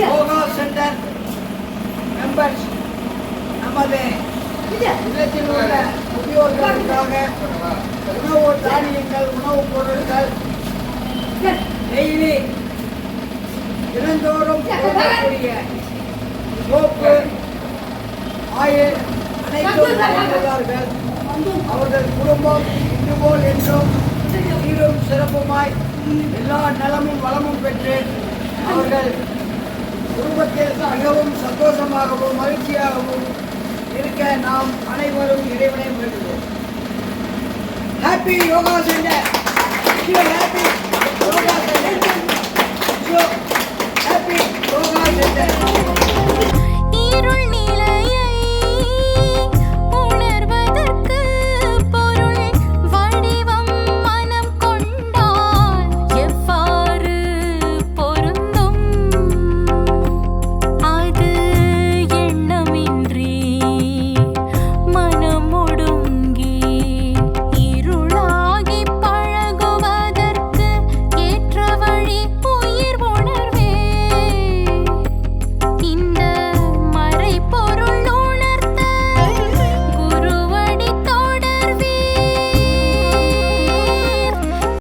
Yoga centre members நமது இல்லத்தில் உள்ள முதியோர்களுக்காக உணவு தானியங்கள் உணவுப் பொருட்கள் டெய்லி தினந்தோறும் கொடுக்கக்கூடிய சோப்பு ஆயில் அனைத்தும் அவர்கள் குடும்பம் இதுபோல் என்றும் சீரும் சிறப்புமாய் எல்லா நலமும் வளமும் பெற்று அவர்கள் குடும்பத்தில் மிகவும் சந்தோஷமாகவும் மகிழ்ச்சியாகவும் இருக்க நாம் அனைவரும் இறைவனை வேண்டுகிறோம். Happy yoga centre